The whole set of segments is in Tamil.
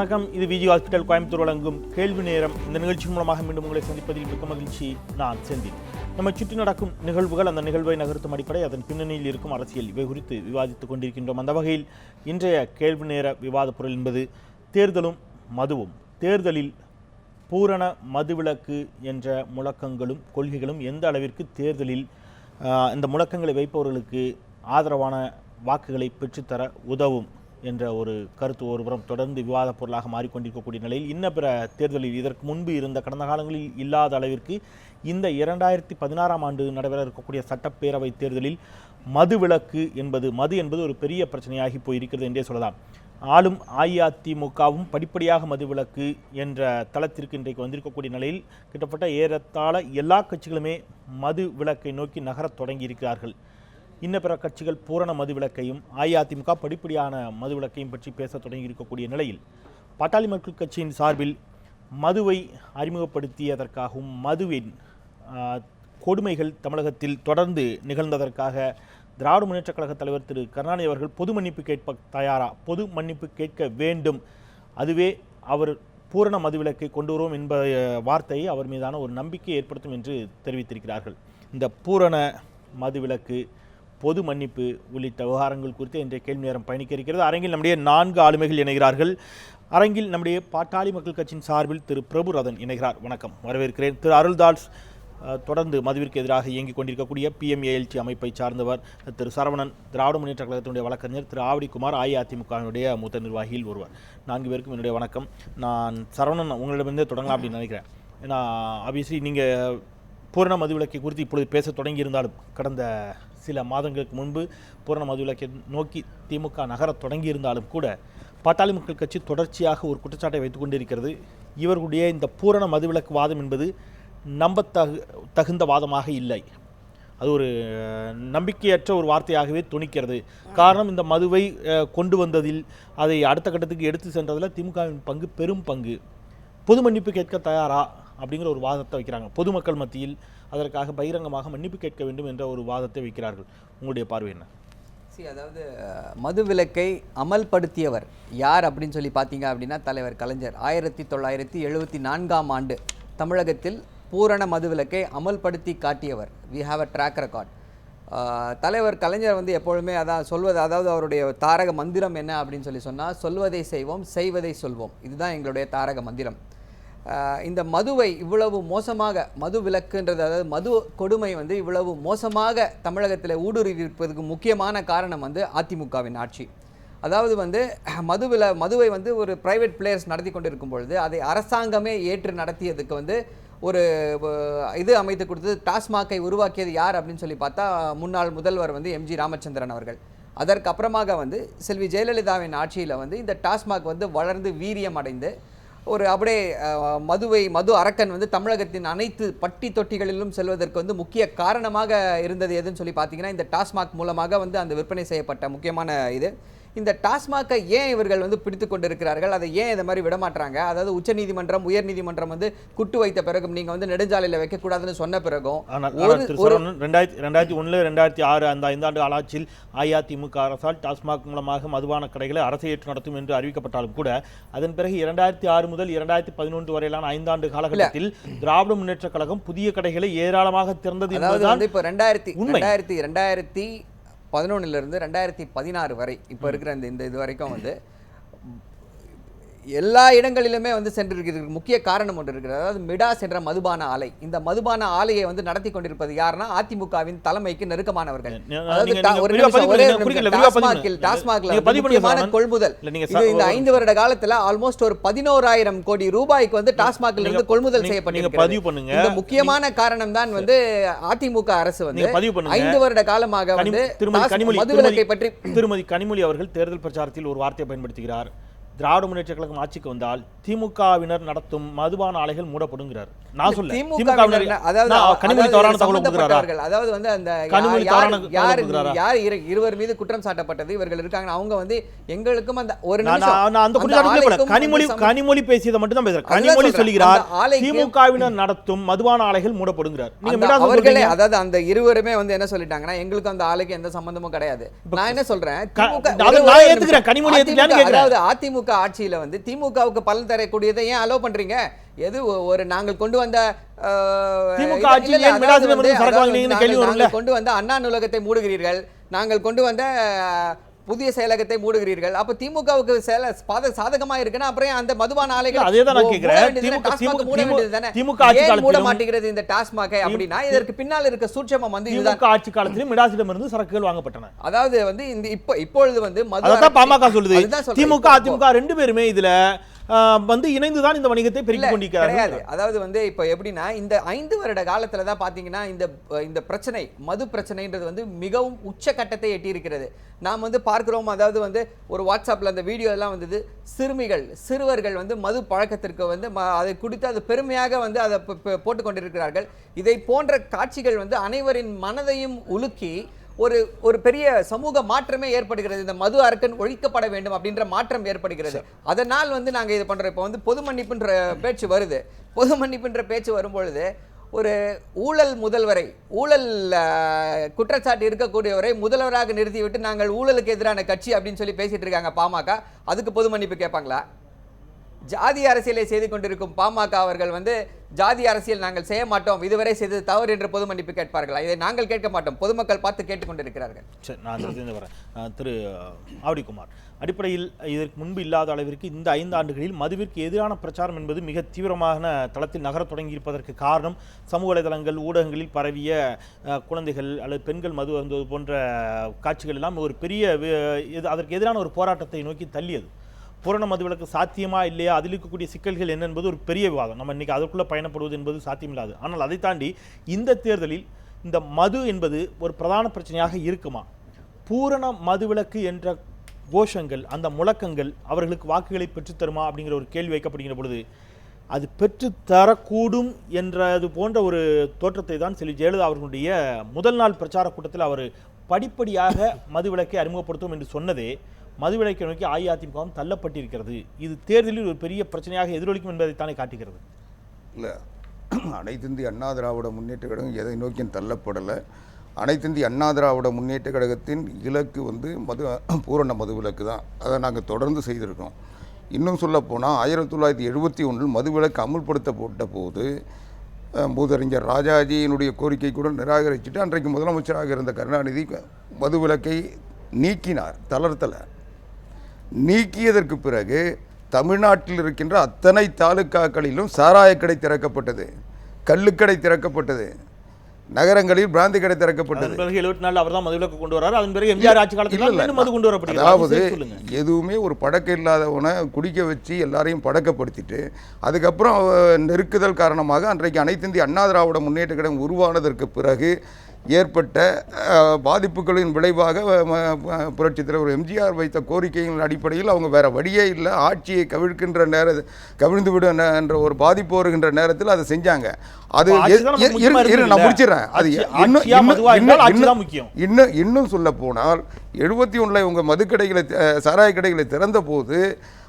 வணக்கம். இது விஜி ஹாஸ்பிட்டல் கோயம்புத்தூர் வழங்கும் கேள்வி நேரம். இந்த நிகழ்ச்சி மூலமாக மீண்டும் உங்களை சந்திப்பதில் மிக்க மகிழ்ச்சி. நான் செந்தில். நம்மை சுற்றி நடக்கும் நிகழ்வுகள் அந்த நிகழ்வை நகர்த்தும் அடிப்படை அதன் பின்னணியில் இருக்கும் அரசியல் இவை குறித்து விவாதித்துக் கொண்டிருக்கின்றோம். அந்த வகையில் இன்றைய கேள்வி நேர விவாத பொருள் என்பது தேர்தலும் மதுவும். தேர்தலில் பூரண மதுவிலக்கு என்ற முழக்கங்களும் கொள்கைகளும் எந்த அளவிற்கு தேர்தலில் இந்த முழக்கங்களை வைப்பவர்களுக்கு ஆதரவான வாக்குகளை பெற்றுத்தர உதவும்? என்ற ஒரு கருத்து ஒருபுறம் தொடர்ந்து விவாதப் பொருளாக மாறிக்கொண்டிருக்கக்கூடிய நிலையில் இன்ன பிற தேர்தலில் இதற்கு முன்பு இருந்த கடந்த காலங்களில் இல்லாத அளவிற்கு இந்த இரண்டாயிரத்தி பதினாறாம் ஆண்டு நடைபெற இருக்கக்கூடிய சட்டப்பேரவை தேர்தலில் மது விலக்கு என்பது மது என்பது ஒரு பெரிய பிரச்சனையாகி போயிருக்கிறது என்றே சொல்லலாம். ஆளும் அஇஅதிமுகவும் படிப்படியாக மதுவிலக்கு என்ற தளத்திற்கு இன்றைக்கு வந்திருக்கக்கூடிய நிலையில் கிட்டத்தட்ட ஏறத்தாழ எல்லா கட்சிகளுமே மது விலக்கை நோக்கி நகரத் தொடங்கியிருக்கிறார்கள். இன்ன பிற கட்சிகள் பூரண மதுவிலக்கையும் அஇஅதிமுக படிப்படியான மதுவிலக்கையும் பற்றி பேச தொடங்கி இருக்கக்கூடிய நிலையில் பட்டாளி மக்கள் கட்சியின் சார்பில் மதுவை அறிமுகப்படுத்தியதற்காகவும் மதுவின் கொடுமைகள் தமிழகத்தில் தொடர்ந்து நிகழ்ந்ததற்காக திராவிட முன்னேற்றக் கழக தலைவர் திரு. கருணாநிதி அவர்கள் பொது மன்னிப்பு கேட்ப தயாரா? பொது மன்னிப்பு கேட்க வேண்டும். அதுவே அவர் பூரண மதுவிலக்கை கொண்டு வருவோம் என்ப வார்த்தையை அவர் மீதான ஒரு நம்பிக்கை ஏற்படுத்தும் என்று தெரிவித்திருக்கிறார்கள். இந்த பூரண மதுவிலக்கு பொது மன்னிப்பு உள்ளிட்ட விவகாரங்கள் குறித்து இன்றைய கேள்வி நேரம் பயணிக்க இருக்கிறது அரங்கில் நம்முடைய நான்கு ஆளுமைகள் இணைகிறார்கள். அரங்கில் நம்முடைய பாட்டாளி மக்கள் கட்சியின் சார்பில் திரு பிரபுரதன் இணைகிறார். வணக்கம். வரவேற்கிறேன். திரு அருள்தாஸ் தொடர்ந்து மதுவிற்கு எதிராக இயங்கிக் கொண்டிருக்கக்கூடிய பிஎம்ஏஎல்டி அமைப்பை சார்ந்தவர் திரு சரவணன் திராவிட முன்னேற்ற கழகத்தினுடைய வழக்கறிஞர் திரு ஆவடிக்குமார் அஇஅதிமுகவினுடைய மூத்த நிர்வாகியில் ஒருவர். நான்கு பேருக்கும் என்னுடைய வணக்கம். நான் சரவணன் உங்களிடமிருந்தே தொடங்கலாம் அப்படின்னு நினைக்கிறேன். ஏன்னா ஆப்வியஸ்லி நீங்கள் பூரண மதுவிலக்கை குறித்து இப்பொழுது பேச தொடங்கியிருந்தாலும் கடந்த சில மாதங்களுக்கு முன்பு பூரண மதுவிலக்கை நோக்கி திமுக நகரத் தொடங்கியிருந்தாலும் கூட பாட்டாளி மக்கள் கட்சி தொடர்ச்சியாக ஒரு குற்றச்சாட்டை வைத்துக் கொண்டிருக்கிறது. இவர்களுடைய இந்த பூரண மதுவிலக்கு வாதம் என்பது நம்பத்தகு தகுந்த வாதமாக இல்லை. அது ஒரு நம்பிக்கையற்ற ஒரு வார்த்தையாகவே துணிக்கிறது. காரணம் இந்த மதுவை கொண்டு வந்ததில் அதை அடுத்த கட்டத்துக்கு எடுத்து சென்றதில் திமுகவின் பங்கு பெரும் பங்கு. பொது மன்னிப்பு கேட்க தயாரா? அப்படிங்கிற ஒரு வாதத்தை வைக்கிறாங்க. பொதுமக்கள் மத்தியில் அதற்காக பகிரங்கமாக மன்னிப்பு கேட்க வேண்டும் என்ற ஒரு வாதத்தை வைக்கிறார்கள். உங்களுடைய பார்வை என்ன? சரி அதாவது மது விலக்கை அமல்படுத்தியவர் யார் அப்படின்னு சொல்லி பார்த்தீங்க அப்படின்னா தலைவர் கலைஞர். ஆயிரத்தி தொள்ளாயிரத்தி எழுபத்தி நான்காம் ஆண்டு தமிழகத்தில் பூரண மது விலக்கை அமல்படுத்தி காட்டியவர். We have a track record தலைவர் கலைஞர் வந்து எப்பொழுதுமே அதான் சொல்வது அதாவது அவருடைய தாரக மந்திரம் என்ன அப்படின்னு சொல்லி சொன்னால் சொல்வதை செய்வோம் செய்வதை சொல்வோம். இதுதான் எங்களுடைய தாரக மந்திரம். இந்த மதுவை இவ்வளவு மோசமாக மது விலக்குன்றது அதாவது மது கொடுமை வந்து இவ்வளவு மோசமாக தமிழகத்தில் ஊடுருவிப்பதற்கு முக்கியமான காரணம் வந்து அதிமுகவின் ஆட்சி. அதாவது வந்து மதுவில மதுவை வந்து ஒரு பிரைவேட் பிளேயர்ஸ் நடத்தி கொண்டிருக்கும் பொழுது அதை அரசாங்கமே ஏற்று நடத்தியதுக்கு வந்து ஒரு இது அமைத்து கொடுத்தது டாஸ்மாகை உருவாக்கியது யார் அப்படின்னு சொல்லி பார்த்தா முன்னாள் முதல்வர் வந்து எம்ஜி ராமச்சந்திரன் அவர்கள். அதற்கு அப்புறமாக வந்து செல்வி ஜெயலலிதாவின் ஆட்சியில் வந்து இந்த டாஸ்மாக் வந்து வளர்ந்து வீரியம் அடைந்து ஒரு அப்படியே மதுவை மது அரக்கன் வந்து தமிழகத்தின் அனைத்து பட்டி தொட்டிகளிலும் செல்வதற்கு வந்து முக்கிய காரணமாக இருந்தது எதுன்னு சொல்லி பார்த்தீங்கன்னா இந்த டாஸ்மாக் மூலமாக வந்து அந்த விற்பனை செய்யப்பட்ட முக்கியமான இது. இந்த டாஸ்மாக்கை ஏன் இவர்கள் வந்து பிடித்து கொண்டிருக்கிறார்கள்? அதை ஏன் இந்த மாதிரி விடமாட்டாங்க அதாவது உச்சநீதிமன்றம் உயர்நீதிமன்றம் வந்து குட்டு வைத்த பிறகும் நீங்கள் வந்து நெடுஞ்சாலையில் வைக்கக்கூடாதுன்னு சொன்ன பிறகும் ரெண்டாயிரத்தி ரெண்டாயிரத்தி ஒன்று ரெண்டாயிரத்தி ஆறு அந்த ஐந்தாண்டு ஆட்சியில் அஇஅதிமுக அரசால் டாஸ்மாக் மூலமாக மதுபான கடைகளை அரசு ஏற்று நடத்தும் என்று அறிவிக்கப்பட்டாலும் கூட அதன் பிறகு இரண்டாயிரத்தி ஆறு முதல் இரண்டாயிரத்தி பதினொன்று வரையிலான ஐந்தாண்டு காலகட்டத்தில் திராவிட முன்னேற்றக் கழகம் புதிய கடைகளை ஏராளமாக திறந்தது என்பதுதான் இப்போ ரெண்டாயிரத்தி. ரெண்டாயிரத்தி ரெண்டாயிரத்தி பதினொன்னுல இருந்து ரெண்டாயிரத்தி பதினாறு வரை இப்போ இருக்கிற இந்த இந்த இது வரைக்கும் வந்து எல்லா இடங்களிலுமே வந்து சென்றிருக்கிறதுக்கு முக்கிய காரணம் ஒன்று இருக்கிறது. அதாவது மிடாஸ் என்ற மதுபான ஆலை. இந்த மதுபான ஆலையை வந்து நடத்தி கொண்டிருப்பது யாருன்னா அதிமுகவின் தலைமைக்கு நெருக்கமானவர்கள். அதாவது டாஸ்மாகில். கொள்முதல். இந்த ஐந்து வருட காலத்துல ஆல்மோஸ்ட் ஒரு பதினோராயிரம் கோடி ரூபாய்க்கு வந்து டாஸ்மாகில் இருந்து கொள்முதல் செய்யப்பட்டிருக்கிறது. இந்த முக்கியமான காரணம் தான் வந்து அதிமுக அரசு வந்து. ஐந்து வருட காலமாக வந்து மதுவிலக்கை பற்றி திருமதி கனிமொழி அவர்கள் தேர்தல் பிரச்சாரத்தில் ஒரு வார்த்தையை பயன்படுத்துகிறார். திராவிட முன்னேற்ற கழகம் ஆட்சிக்கு வந்தால் திமுகவினர் நடத்தும் மதுபான ஆலைகள் மூடப்படுங்கிறார். நான் சொல்ல திமுகவினர் அதாவது அதாவது வந்து அந்த யார் யார் இருவர் மீது குற்றம் சாட்டப்பட்டது இவர்கள் இருக்காங்க அவங்க வந்து எங்களுக்கும் அந்த ஒரு அந்த கனிமொழி கனிமொழி பேசியதை மட்டும் தான் பேசுறேன். கனிமொழி ஆலைக்கு- திமுகவினர் நடத்தும் மதுபான ஆலைகள் மூடப்படுகிறார் நீங்க அவர்களே. அதாவது அந்த இருவருமே வந்து என்ன சொல்லிட்டாங்கன்னா எங்களுக்கு அந்த ஆளுக்கு எந்த சம்பந்தமும் கிடையாது. நான் என்ன சொல்றேன். கனிமொழி. அதாவது அதிமுக திமுக ஆட்சியில வந்து திமுகவுக்கு பலன் தரக்கூடியதை ஏன் அலோவ் பண்றீங்க? எது ஒரு நாங்கள் கொண்டு வந்த கொண்டு வந்த அண்ணா நூலகத்தை மூடுகிறீர்கள். நாங்கள் கொண்டு வந்த புதிய செயலகத்தை மூடுகிறீர்கள். அப்ப திமுகவுக்கு செயல பாத சாதகமா இருக்குன்னா அப்புறம் அந்த மதுபான ஆலைகள் இல்ல, அதேதான் நான்? திமுக ஆட்சி ஏன் மூட மாட்டேங்கிறது இந்த டாஸ்மாகை அப்படின்னா இதற்கு பின்னால் இருக்க சூட்சமம் வந்து இதுதான். திமுக ஆட்சி காலத்திலும் மிடாசிடம் இருந்து சரக்குகள் வாங்கப்பட்டன. அதாவது வந்து இந்த இப்போ இப்பொழுது வந்து மது பாமக சொல்லுது. திமுக அதிமுக ரெண்டு பேருமே இதுல வந்து இணைந்துதான் இந்த வணிகத்தை பெருக்கிக் கொண்டிருக்கிறார்கள். அதாவது வந்து இப்போ எப்படின்னா இந்த ஐந்து வருட காலத்துல தான் பாத்தீங்கன்னா இந்த இந்த பிரச்சனை மது பிரச்சனைன்றது வந்து மிகவும் உச்சக்கட்டத்தை எட்டி இருக்கிறது நாம் வந்து பார்க்கிறோம் அதாவது வந்து ஒரு வாட்ஸ்அப்ல அந்த வீடியோ எல்லாம் வந்தது சிறுமிகள் சிறுவர்கள் வந்து மது பழக்கத்திற்கு வந்து ம- அதை குடித்து அது பெருமையாக வந்து அதை ப- ப- போட்டுக் கொண்டிருக்கிறார்கள். இதை போன்ற காட்சிகள் வந்து அனைவரின் மனதையும் உலுக்கி ஒரு ஒரு பெரிய சமூக மாற்றமே ஏற்படுகிறது. இந்த மது அரக்கன் ஒழிக்கப்பட வேண்டும் அப்படின்ற மாற்றம் ஏற்படுகிறது. அதனால் வந்து நாங்க இது பண்றோம். இப்போ வந்து பொது மன்னிப்புன்ற பேச்சு வருது. பொது மன்னிப்புன்ற பேச்சு வரும்பொழுது ஒரு ஊழல் முதல்வரை ஊழல் குற்றச்சாட்டு இருக்கக்கூடியவரை முதல்வராக நிறுத்திவிட்டு நாங்கள் ஊழலுக்கு எதிரான கட்சி அப்படின்னு சொல்லி பேசிட்டு இருக்காங்க பாமக. அதுக்கு பொது மன்னிப்பு கேட்பாங்களா? ஜாதி அரசியலை செய்து கொண்டிருக்கும் பாமக அவர்கள் வந்து ஜாதி அரசியல் நாங்கள் செய்ய மாட்டோம். இதுவரை செய்தது தவறு என்று பொது மன்னிப்பு கேட்பார்களா? இதை நாங்கள் கேட்க மாட்டோம். பொதுமக்கள் பார்த்து கேட்டுக்கொண்டிருக்கிறார்கள். சரி நான் வரேன் திரு ஆவடிக்குமார் அடிப்படையில் இதற்கு முன்பு இல்லாத அளவிற்கு இந்த ஐந்து ஆண்டுகளில் மதுவிற்கு எதிரான பிரச்சாரம் என்பது மிக தீவிரமான தளத்தில் நகரத் தொடங்கியிருப்பதற்கு காரணம் சமூக வலைதளங்கள் ஊடகங்களில் பரவிய குழந்தைகள் அல்லது பெண்கள் மது அருந்துவது போன்ற காட்சிகள் எல்லாம் ஒரு பெரிய வி- இது அதற்கு எதிரான ஒரு போராட்டத்தை நோக்கி தள்ளியது. பூரண மதுவிலக்கு சாத்தியமா இல்லையா? அதில் இருக்கக்கூடிய சிக்கல்கள் என்ன என்பது ஒரு பெரிய விவாதம். நம்ம இன்றைக்கி அதற்குள்ளே பயணப்படுவது என்பது சாத்தியமில்லாது. ஆனால் அதை தாண்டி இந்த தேர்தலில் இந்த மது என்பது ஒரு பிரதான பிரச்சனையாக இருக்குமா? பூரண மதுவிலக்கு என்ற கோஷங்கள் அந்த முழக்கங்கள் அவர்களுக்கு வாக்குகளை பெற்றுத்தருமா அப்படிங்கிற ஒரு கேள்வி வைக்கப்படுகிற பொழுது அது பெற்று தரக்கூடும் என்றது போன்ற ஒரு தோற்றத்தை தான் செல்வி ஜெயலலிதா அவர்களுடைய முதல் நாள் பிரச்சார கூட்டத்தில் அவர் படிப்படியாக மதுவிலக்கை அறிமுகப்படுத்தும் என்று சொன்னதே மதுவிலக்கை நோக்கி அஇஅதிமுகவும் தள்ளப்பட்டிருக்கிறது. இது தேர்தலில் ஒரு பெரிய பிரச்சனையாக எதிரொலிக்கும் என்பதை தானே காட்டுகிறது? இல்லை. அனைத்து இந்திய அண்ணா திராவிட முன்னேற்ற கழகம் எதை நோக்கியும் தள்ளப்படலை. அனைத்து இந்திய அண்ணா திராவிட முன்னேற்ற கழகத்தின் இலக்கு வந்து மது பூரண மதுவிலக்கு தான். அதை நாங்கள் தொடர்ந்து செய்திருக்கோம் இன்னும் சொல்லப்போனால் ஆயிரத்தி தொள்ளாயிரத்தி எழுபத்தி ஒன்றில் மதுவிலக்கு அமுல்படுத்தப்பட்ட போது மூதறிஞர் ராஜாஜியினுடைய கோரிக்கை கூட நிராகரிச்சுட்டு அன்றைக்கு முதலமைச்சராக இருந்த கருணாநிதி மதுவிலக்கை நீக்கினார் தளர்த்தலை. நீக்கியதற்கு பிறகு தமிழ்நாட்டில் இருக்கின்ற அத்தனை தாலுக்காக்களிலும் சாராயக்கடை திறக்கப்பட்டது கள்ளுக்கடை திறக்கப்பட்டது நகரங்களில் பிராந்தி கடை திறக்கப்பட்டது. பிறகு எழுபத்தி நாலு அவர் தான் மதுவிலக்கு கொண்டு வரார். அதன் பிறகு எம்ஜிஆர் ஆட்சி காலத்தில் மது கொண்டு வரப்படுகிறது. அதாவது எதுவுமே ஒரு பழக்கம் இல்லாதவனை குடிக்க வச்சு எல்லாரையும் பழக்கப்படுத்திட்டு அதுக்கப்புறம் நெருக்குதல் காரணமாக அன்றைக்கு அனைத்து இந்திய அண்ணா திராவிட முன்னேற்ற கழகம் உருவானதற்கு பிறகு ஏற்பட்ட பாதிப்புகளின் விளைவாக புரட்சித் தலைவர் எம்ஜிஆர் வைத்த கோரிக்கைகளின் அடிப்படையில் அவங்க வேற வழியே இல்லை ஆட்சியை கவிழ்க்கின்ற நேர கவிழ்ந்து விட நே- என்ற ஒரு பாதிப்பு வருகின்ற நேரத்தில் அதை செஞ்சாங்க. அது நான்? முடிச்சிடறேன். அது இன்னும் இன்னும் இன்னும் சொல்ல போனால் எழுபத்தி ஒன்றில் இவங்க மதுக்கடைகளை சாராய கடைகளை திறந்த போது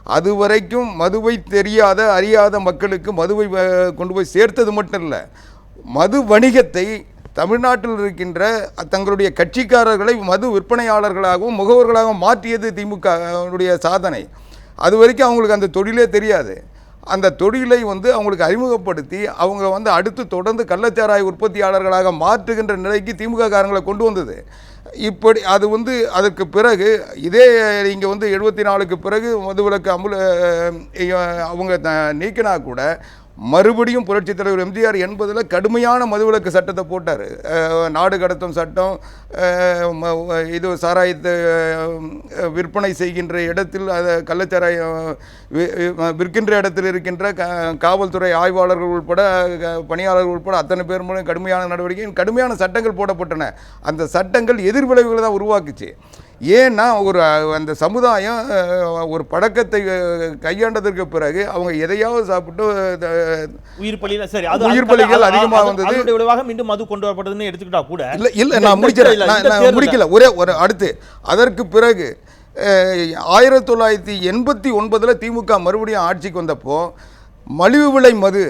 அதுவரைக்கும் மதுவை தெரியாத அறியாத மக்களுக்கு மதுவை கொண்டு போய் சேர்த்தது மட்டும் இல்லை மது வணிகத்தை தமிழ்நாட்டில் இருக்கின்ற தங்களுடைய கட்சிக்காரர்களை மது விற்பனையாளர்களாகவும் முகவர்களாகவும் மாற்றியது திமுகவுடைய சாதனை. அது வரைக்கும் அவங்களுக்கு அந்த தொழிலே தெரியாது. அந்த தொழிலை வந்து அவங்களுக்கு அறிமுகப்படுத்தி அவங்க வந்து அடுத்து தொடர்ந்து கள்ளச்சாராய உற்பத்தியாளர்களாக மாற்றுகின்ற நிலைக்கு திமுக காரங்களை கொண்டு வந்தது. இப்படி அது வந்து அதற்கு பிறகு இதே இங்கே வந்து எழுபத்தி நாலுக்கு பிறகு மதுவிலக்கு அமுல அவங்க த- நீக்கினா கூட மறுபடியும் புரட்சித் தலைவர் எம்ஜிஆர் எண்பதில் கடுமையான மதுவிலக்கு சட்டத்தை போட்டார். நாடு கடத்தும் சட்டம் இது சாராயத்தை விற்பனை செய்கின்ற இடத்தில் அதை கள்ளச்சாராயம் விற்கின்ற இடத்தில் இருக்கின்ற க காவல்துறை ஆய்வாளர்கள் உட்பட பணியாளர்கள் உட்பட அத்தனை பேர் மூலம் கடுமையான நடவடிக்கை கடுமையான சட்டங்கள் போடப்பட்டன. அந்த சட்டங்கள் எதிர்விளைவுகளை தான் உருவாக்குச்சு. ஏன்னா ஒரு அந்த சமுதாயம் ஒரு பழக்கத்தை கையாண்டதற்கு பிறகு அவங்க எதையாவது சாப்பிட்டு உயிர் பலியில சரி அது உயிர் பலிகள் அது- அதிகமா அது- வந்தது. விளைவாக மீண்டும் மது கொண்டு வரப்படுதுன்னு எடுத்துக்கிட்டா கூட இல்ல இல்ல நான் முடிக்கிறேன் நான் முடிக்கல. ஒரே ஒரு அடுத்து. அதற்கு பிறகு ஆயிரத்தி தொள்ளாயிரத்தி எண்பத்தி ஒன்பதில் திமுக மறுபடியும் ஆட்சிக்கு வந்தப்போ மலிவு விலை மது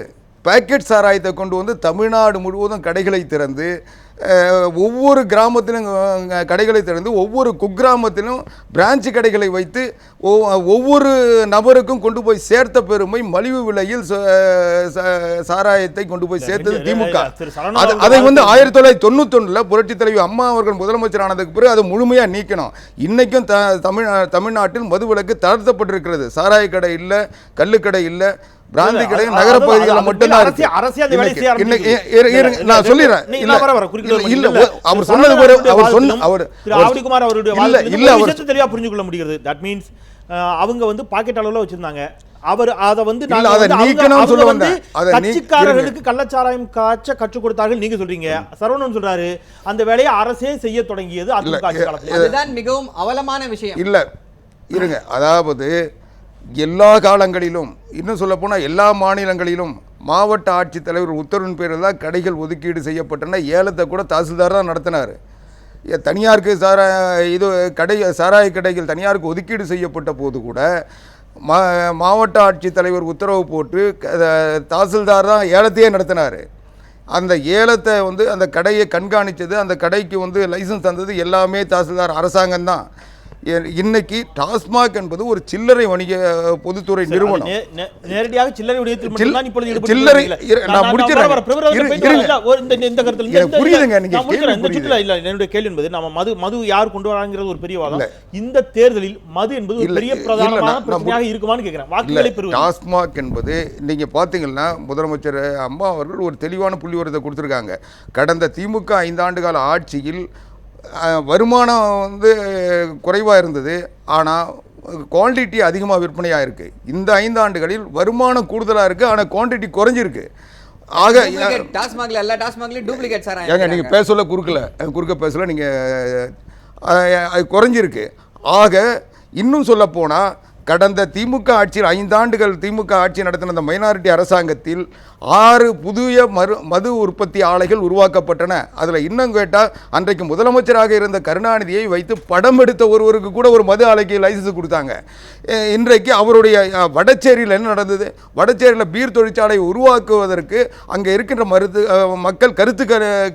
பேக்கெட் சாராயத்தை கொண்டு வந்து தமிழ்நாடு முழுவதும் கடைகளை திறந்து ஒவ்வொரு கிராமத்திலும் கடைகளை திறந்து ஒவ்வொரு குக்கிராமத்திலும் பிரான்ச் கடைகளை வைத்து ஒவ்- ஒவ்வொரு நபருக்கும் கொண்டு போய் சேர்த்த பெருமை மலிவு விலையில் சாராயத்தை கொண்டு போய் சேர்த்தது திமுக. அது வந்து ஆயிரத்தி தொள்ளாயிரத்தி தொண்ணூத்தொன்னுல புரட்சி தலைவி அம்மா அவர்கள் முதலமைச்சர் ஆனதுக்கு பிறகு அதை முழுமையா நீக்கணும். இன்னைக்கும் த தமிழ் தமிழ்நாட்டில் மதுவிலக்கு தளர்த்தப்பட்டிருக்கிறது. சாராய கடை இல்ல கள்ளுக்கடை இல்ல பிராந்தி கடை நகர பகுதிகளில் மட்டும்தான் இருக்கு. நான் சொல்லிடுறேன். இல்ல, அவர் சொன்னது ஒரு- அவர் சொன்ன அவர் அவருடைய இல்ல, அவர் தெளிவா புரிஞ்சு கொள்ள முடிகிறது தட் மீன்ஸ் அவங்க வந்து பாக்கெட் அளவுல வச்சிருந்தாங்க. அவர் அதை வந்து கட்சிக்காரர்களுக்கு கள்ளச்சாராயம் காய்ச்ச கற்றுக் கொடுத்தார்கள் நீங்க சொல்றீங்க. சரவணன் சொல்றாரு அந்த வேலையை அரசே செய்ய தொடங்கியது அதுதான் மிகவும் அவலமான விஷயம். இல்ல இருங்க. அதாவது எல்லா காலங்களிலும் இன்னும் சொல்லப்போனால் எல்லா மாநிலங்களிலும் மாவட்ட ஆட்சித்தலைவர் உத்தரவின் பேரில் தான் கடைகள் ஒதுக்கீடு செய்யப்பட்டன. ஏலத்தை கூட தாசில்தார் தான் நடத்தினார் தனியாருக்கு சாரா இது கடை சாராய கடைகள் தனியாருக்கு ஒதுக்கீடு செய்யப்பட்ட போது கூட மா மாவட்ட ஆட்சித்தலைவர் உத்தரவு போட்டு தாசில்தார் தான் ஏலத்தையே நடத்தினார். அந்த ஏலத்தை வந்து அந்த கடையை கண்காணித்தது அந்த கடைக்கு வந்து லைசன்ஸ் தந்தது எல்லாமே தாசில்தார் அரசாங்கம் தான் இன்னைக்கு டாஸ்மாக் என்பது ஒரு சில்லறை வணிக பொதுத்துறை நிறுவனம். நேரடியாக சில்லறை சில்லறை- நான் முடிச்சிடுறேன். புரியுதுங்க, நீங்க கேள்வி சுற்றுலா இல்ல என்னுடைய கேள்வி என்பது நம்ம மது மது யார் கொண்டு வராங்கிறது ஒரு பெரிய வாதம். இந்த தேர்தலில் மது என்பது ஒரு பெரிய பிரதானமான பிரச்சனையாக இருக்குமான்னு கேட்கிறேன் இல்ல வாக்குகளை பெறுவது. டாஸ்மாக் என்பது நீங்க பாத்தீங்கன்னா முதலமைச்சர் அம்மா அவர்கள் ஒரு தெளிவான புள்ளிவரத்தை கொடுத்துருக்காங்க. கடந்த திமுக ஐந்தாண்டு கால ஆட்சியில் வருமானம் வந்து குறைவாக இருந்தது. ஆனால் குவான்டிட்டி அதிகமாக விற்பனையாக இருக்கு இந்த ஐந்தாண்டுகளில் வருமானம் கூடுதலாக இருக்கு. ஆனால் குவான்டிட்டி குறைஞ்சிருக்கு. ஆக டாஸ்மாக்ல எல்லா டாஸ்மாக்லயும் டூப்ளிகேட் சார் ஏங்க நீங்கள் பேசல குறுக்கல. குறுக்க பேசல நீங்கள் அது குறைஞ்சிருக்கு. ஆக இன்னும் சொல்ல போனால் கடந்த திமுக ஆட்சியில் ஐந்தாண்டுகள் திமுக ஆட்சி நடத்தின அந்த மைனாரிட்டி அரசாங்கத்தில் ஆறு புதிய மறு மது உற்பத்தி ஆலைகள் உருவாக்கப்பட்டன. அதில் இன்னும் கேட்டால் அன்றைக்கு முதலமைச்சராக இருந்த கருணாநிதியை வைத்து படம் எடுத்த ஒருவருக்கு கூட ஒரு மது ஆலைக்கு லைசன்ஸ் கொடுத்தாங்க. இன்றைக்கு அவருடைய வடச்சேரியில் என்ன நடந்தது? வடச்சேரியில் பீர் தொழிற்சாலை உருவாக்குவதற்கு அங்கே இருக்கின்ற மருத்து மக்கள் கருத்து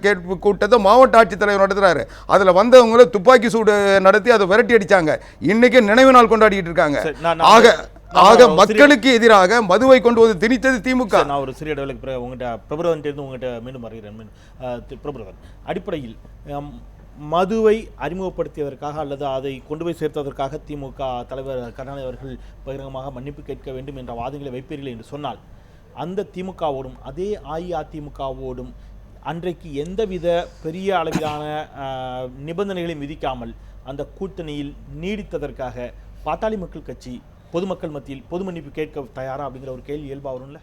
கேட்பு கூட்டத்தை மாவட்ட ஆட்சித்தலைவர் நடத்துகிறாரு அதில் வந்தவங்கள துப்பாக்கி சூடு நடத்தி அதை விரட்டி அடித்தாங்க இன்றைக்கி நினைவு நாள் கொண்டாடிக்கிட்டு இருக்காங்க. ஆக நான் ஆக மக்களுக்கு எதிராக மதுவை கொண்டு வந்து திணித்தது திமுக. நான் ஒரு சிறிய இடைவெளிக்கு பிறகு உங்கள்கிட்ட பிரபுரவன் இருந்து உங்கள்கிட்ட மீண்டும் வருகிறேன். பிரபுரவன் அடிப்படையில் மதுவை அறிமுகப்படுத்தியதற்காக அல்லது அதை கொண்டு போய் சேர்த்ததற்காக திமுக தலைவர் கருணாநிதி அவர்கள் பகிரங்கமாக மன்னிப்பு கேட்க வேண்டும் என்ற வாதங்களை வைப்பீர்கள் என்று சொன்னால் அந்த திமுகவோடும் அதே அஇஅதிமுகவோடும் அன்றைக்கு எந்தவித பெரிய அளவிலான நிபந்தனைகளையும் விதிக்காமல் அந்த கூட்டணியில் நீடித்ததற்காக பாட்டாளி மக்கள் கட்சி பொதுமக்கள் மத்தியில் பொது மன்னிப்பு கேட்க தயாரா அப்படிங்கிற ஒரு கேள்வி இயல்பாக வரும்ல?